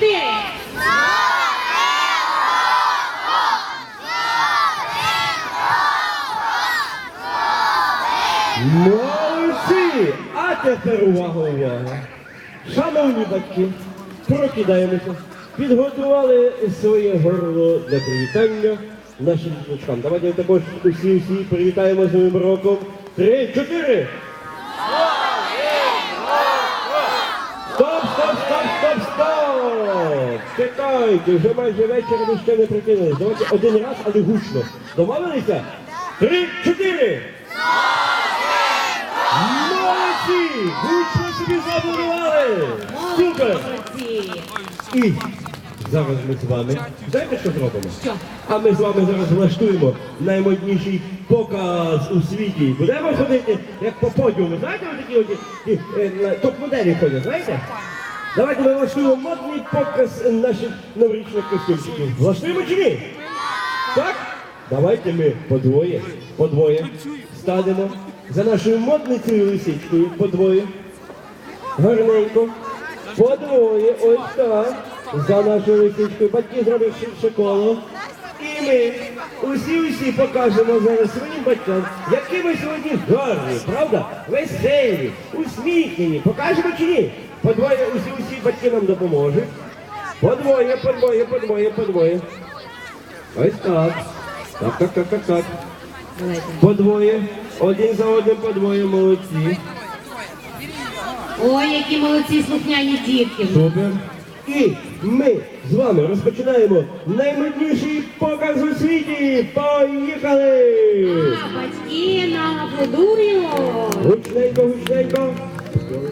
чотири. Молодці! А тепер увага, увага! Шановні батьки, прокидаємося, підготували своє горло для привітання нашим діточкам. Давайте також усі всі привітаємо з новим роком. Три, чотири! Чекайте, вже майже вечір, ви ще не прикинулись. Давайте один раз, але гучно. Домовилися? Три, чотири! Молодці! Гучно собі забудували! Супер! І зараз ми з вами, знаєте, що зробимо? Що? А ми з вами зараз влаштуємо наймодніший показ у світі. Будемо ходити як по подіуму. Знаєте, ось такі е, на- топ-моделі ходять, знаєте? Давайте ми влаштуємо модний показ наших новорічних костюмчиків. Влаштуємо чи ні? Так? Давайте ми подвоє, подвоє станемо за нашою модницею лисичкою подвоє. Гарненько. Подвоє, ось так. За нашою лисичкою. Батьки зроблять ширше коло. І ми усі-усі покажемо зараз своїм батькам, які ми сьогодні гарні, правда? Веселі, усміхнені. Покажемо чи ні? Подвоє усі-усі батьки нам допоможуть. Подвоє, подвоє, подвоє, подвоє. Ось так. Так, так, так, так, так. Подвоє. Один за одним подвоє, молодці. Ой, які молодці слухняні дітки. Супер. І ми з вами розпочинаємо наймодніший показ у світі. Поїхали! А батьки нам аплодують. Гучненько, гучненько. Коли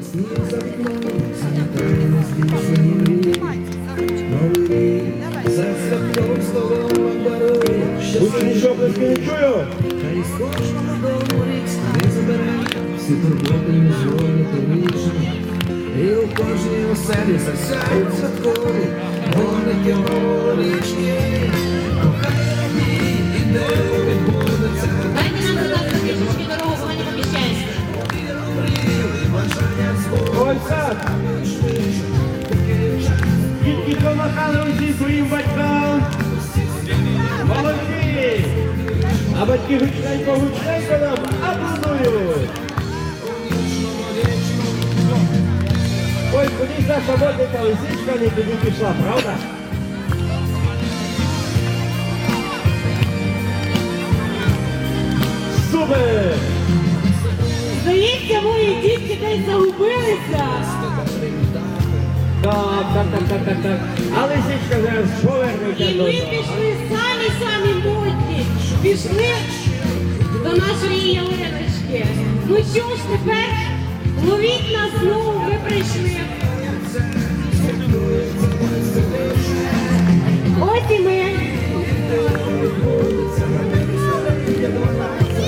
у кожній оселі засяють святкові вогники новорічні. Кохай Усі своїм батькам. Молодці! А батьки гучненько, гучненько нам аплодують. Ой, кудись наша модника лисичка не туди пішла, правда? Супер! Здається, мої дітки десь загубилися. Так, так, так, так, так, так. А лисичка зараз повернеться І до ми пішли самі-самі модні. Пішли до нашої ялиночки. Ну що ж тепер? Ловіть нас знову, ми прийшли. Ось і ми.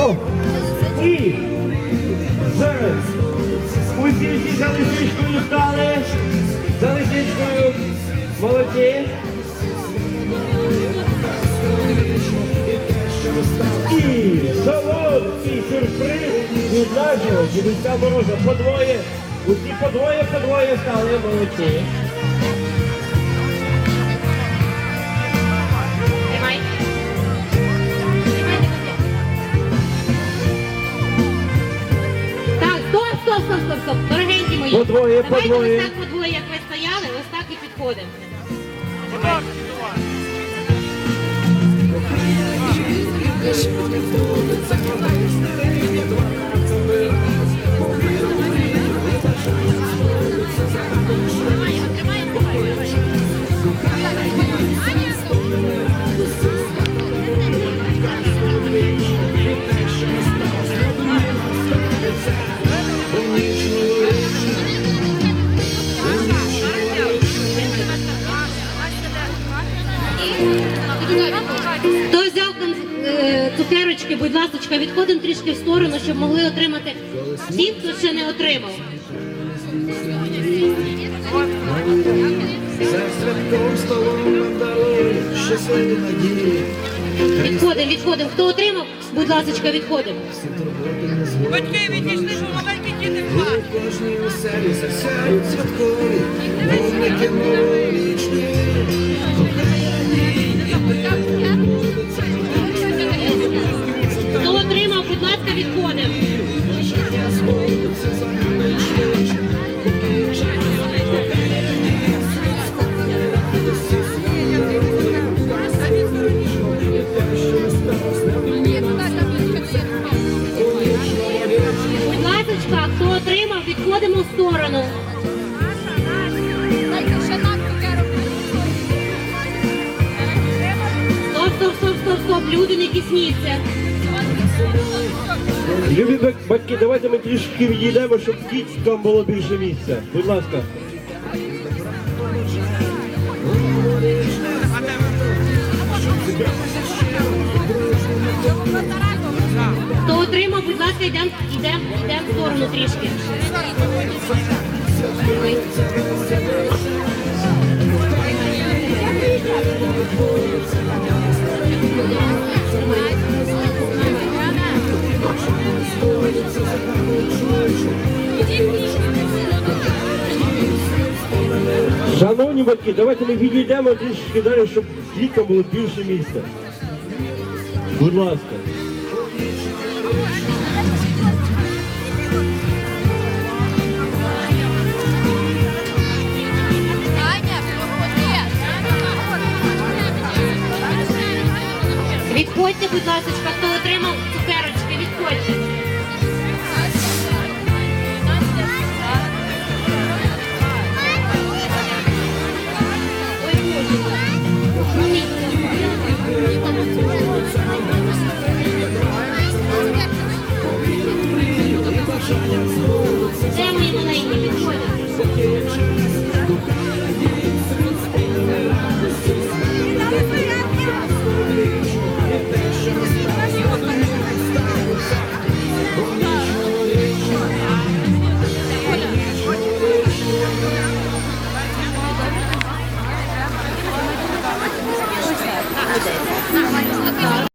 О, і зараз усі всі за лисичкою стали. Молодці. І солодкий сюрприз від нашого дідуся Мороза. Подвоє. Усі подвоє, подвоє стали молодці. Тримай. Тримайте. Так, стоп, стоп, стоп, стоп, стоп. Дорогенькі мої. Подвоє, Давайте подвоє. ось так подвоє, як ви стояли, ось так і підходимо. Хто цукерочки, будь ласка, відходимо трішки в сторону, щоб могли отримати ті, хто ще не отримав. Відходимо, відходимо. Хто отримав, будь ласка, відходимо. Всі. Батьки відійшли, що маленькі діти плачуть. кожній оселі засяють святкові вогники. ікони. Будь ласка, хто отримав, відходимо в сторону. Стоп, стоп, стоп, стоп, стоп, люди не тісніться. Любі батьки, давайте ми трішки відійдемо, щоб діткам було більше місця. Будь ласка. Хто отримав, будь ласка, йдемо йдем, йдем в сторону трішки. Шановні батьки, давайте ми відійдемо трішки далі, щоб діткам було більше місця. Будь ласка. Де мої маленькі підходять?